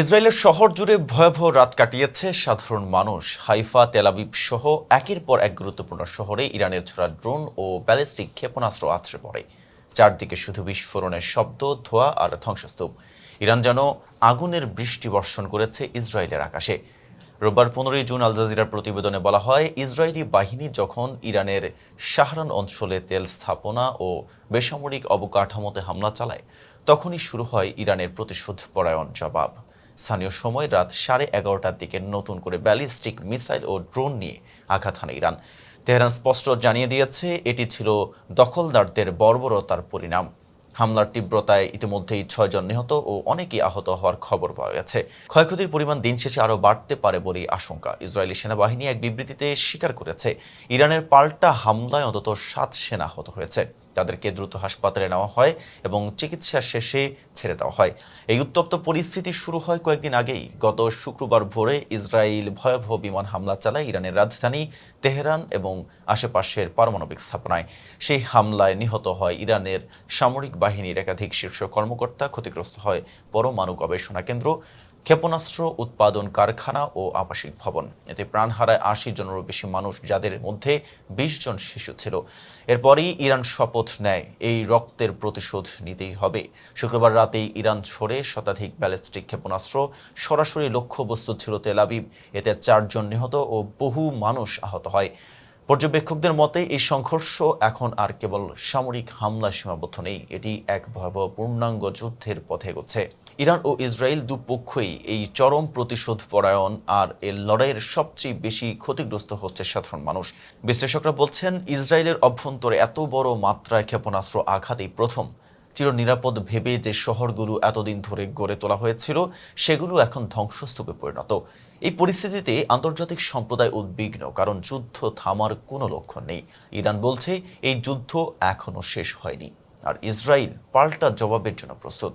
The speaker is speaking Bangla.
ইসরায়েলের শহর জুড়ে ভয়াবহ রাত কাটিয়েছে সাধারণ মানুষ। হাইফা তেলাবিব সহ একের পর এক গুরুত্বপূর্ণ শহরে ইরানের ছোড়া ড্রোন ও ব্যালিস্টিক ক্ষেপণাস্ত্র আছড়ে পড়ে। চারদিকে শুধু বিস্ফোরণের শব্দ, ধোঁয়া আর ধ্বংসস্তূপ। ইরান যেন আগুনের বৃষ্টি বর্ষণ করেছে ইসরায়েলের আকাশে। রোববার পনেরোই জুন আল জাজিরার প্রতিবেদনে বলা হয়, ইসরায়েলি বাহিনী যখন ইরানের শাহরান অঞ্চলে তেল স্থাপনা ও বেসামরিক অবকাঠামোতে হামলা চালায়, তখনই শুরু হয় ইরানের প্রতিশোধ পরায়ণ জবাব। স্থানীয় সময় রাত সাড়ে এগারোটার দিকে নতুন করে ব্যালিস্টিক মিসাইল ও ড্রোন নিয়ে আঘাত হানে ইরান। তেহরান স্পষ্ট জানিয়ে দিয়েছে, এটি ছিল দখলদারদের বর্বরতার পরিণাম। হামলার তীব্রতায় ইতিমধ্যেই ছয়জন নিহত ও অনেকেই আহত হওয়ার খবর পাওয়া গেছে। ক্ষয়ক্ষতির পরিমাণ দিন শেষে আরও বাড়তে পারে বলেই আশঙ্কা। ইসরায়েলি সেনাবাহিনী এক বিবৃতিতে স্বীকার করেছে, ইরানের পাল্টা হামলায় অন্তত সাত সেনা আহত হয়েছে। তাদেরকে দ্রুত হাসপাতালে নেওয়া হয় এবং চিকিৎসা শেষে ছেড়ে দেওয়া হয়। এই উত্তপ্ত পরিস্থিতি শুরু হয় কয়েকদিন আগেই। গত শুক্রবার ভোরে ইসরায়েল ভয়াবহ বিমান হামলা চালায় ইরানের রাজধানী তেহরান এবং আশেপাশের পারমাণবিক স্থাপনায়। সেই হামলায় নিহত হয় ইরানের সামরিক বাহিনীর একাধিক শীর্ষ কর্মকর্তা। ক্ষতিগ্রস্ত হয় পরমাণু গবেষণা কেন্দ্র। ক্ষেপণাস্ত্র, উৎপাদন কারখানা ও আবাসিক ভবন। এতে প্রাণ হারায় আশি জনেরও বেশি মানুষ, যাদের মধ্যে বিশ জন শিশু ছিল। এরপরই ইরান শপথ নেয়, এই রক্তের প্রতিশোধ নিতেই হবে। শুক্রবার রাতেই ইরান ছড়ে শতাধিক ব্যালিস্টিক ক্ষেপণাস্ত্র। সরাসরি লক্ষ্যবস্তু ছিল তেলাবিব এতে চারজন নিহত ও বহু মানুষ আহত হয়। পর্যবেক্ষকদের মতে, এই সংঘর্ষ এখন আর কেবল সামরিক হামলা সীমাবদ্ধ নেই। এটি এক ভয়াবহ পূর্ণাঙ্গ যুদ্ধের পথে এগোচ্ছে। ইরান ও ইসরায়েল দুপক্ষই এই চরম প্রতিশোধ পরায়ণ আর এর লড়াইয়ের সবচেয়ে বেশি ক্ষতিগ্রস্ত হচ্ছে সাধারণ মানুষ। বিশ্লেষকরা বলছেন, ইসরায়েলের অভ্যন্তরে এত বড় মাত্রায় ক্ষেপণাস্ত্র আঘাত এই প্রথম। চির নিরাপদ ভেবে যে শহরগুলো এতদিন ধরে গড়ে তোলা হয়েছিল, সেগুলো এখন ধ্বংসস্তূপে পরিণত। এই পরিস্থিতিতে আন্তর্জাতিক সম্প্রদায় উদ্বিগ্ন, কারণ যুদ্ধ থামার কোনো লক্ষণ নেই। ইরান বলছে, এই যুদ্ধ এখনও শেষ হয়নি। আর ইসরায়েল পাল্টা জবাবের জন্য প্রস্তুত।